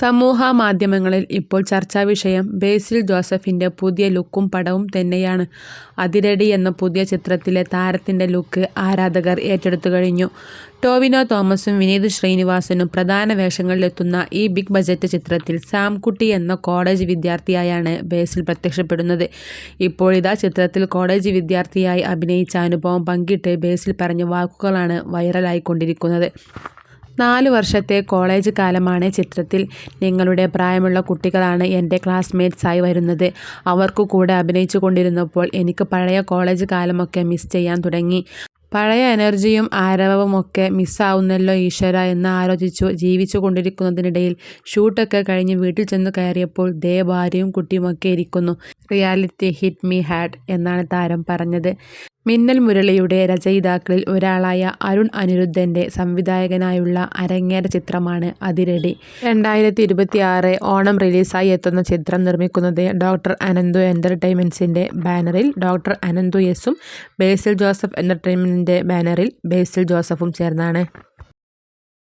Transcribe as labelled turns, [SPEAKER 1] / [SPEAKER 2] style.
[SPEAKER 1] സമൂഹ മാധ്യമങ്ങളിൽ ഇപ്പോൾ ചർച്ചാ വിഷയം ബേസിൽ ജോസഫിന്റെ പുതിയ ലുക്കും പടവും തന്നെയാണ്. അതിരടി എന്ന പുതിയ ചിത്രത്തിലെ താരത്തിന്റെ ലുക്ക് ആരാധകർ ഏറ്റെടുത്തു കഴിഞ്ഞു. ടോവിനോ തോമസും വിനീത് ശ്രീനിവാസനും പ്രധാന വേഷങ്ങളിലെത്തുന്ന ഈ ബിഗ് ബജറ്റ് ചിത്രത്തിൽ സാംകുട്ടി എന്ന കോളേജ് വിദ്യാർത്ഥിയായാണ് ബേസിൽ പ്രത്യക്ഷപ്പെടുന്നത്. ഇപ്പോഴിതാ ചിത്രത്തിൽ കോളേജ് വിദ്യാർത്ഥിയായി അഭിനയിച്ച അനുഭവം പങ്കിട്ട് ബേസിൽ പറഞ്ഞ വാക്കുകളാണ് വൈറലായിക്കൊണ്ടിരിക്കുന്നത്. നാലു വർഷത്തെ കോളേജ് കാലമാണ് ചിത്രത്തിൽ. നിങ്ങളുടെ പ്രായമുള്ള കുട്ടികളാണ് എന്റെ ക്ലാസ്മേറ്റ്സായി വരുന്നത്. അവർക്കു കൂടെ അഭിനയിച്ചു കൊണ്ടിരുന്നപ്പോൾ എനിക്ക് പഴയ കോളേജ് കാലമൊക്കെ മിസ് ചെയ്യാൻ തുടങ്ങി. പഴയ എനർജിയും ആരവവും ആരവവുമൊക്കെ മിസ്സാവുന്നല്ലോ ഈശ്വര എന്ന് ആലോചിച്ചു ജീവിച്ചു കൊണ്ടിരിക്കുന്നതിനിടയിൽ ഷൂട്ടൊക്കെ കഴിഞ്ഞ് വീട്ടിൽ ചെന്ന് കയറിയപ്പോൾ ദേ ഭാര്യയും കുട്ടിയുമൊക്കെ ഇരിക്കുന്നു. റിയാലിറ്റി ഹിറ്റ് മീ ഹാഡ് എന്നാണ് താരം പറഞ്ഞത്. മിന്നൽ മുരളിയുടെ രചയിതാക്കളിൽ ഒരാളായ അരുൺ അനിരുദ്ധന്റെ സംവിധായകനായുള്ള അരങ്ങേറ്റ ചിത്രമാണ് അതിരടി. രണ്ടായിരത്തി ഇരുപത്തിയാറ് ഓണം റിലീസായി എത്തുന്ന ചിത്രം നിർമ്മിക്കുന്നത് ഡോക്ടർ അനന്തു എന്റർടൈൻമെന്റ്സിന്റെ ബാനറിൽ ഡോക്ടർ അനന്തു എസും ബേസിൽ ജോസഫ് എന്റർടൈൻമെന്റിന്റെ ബാനറിൽ ബേസിൽ ജോസഫും ചേർന്നാണ്.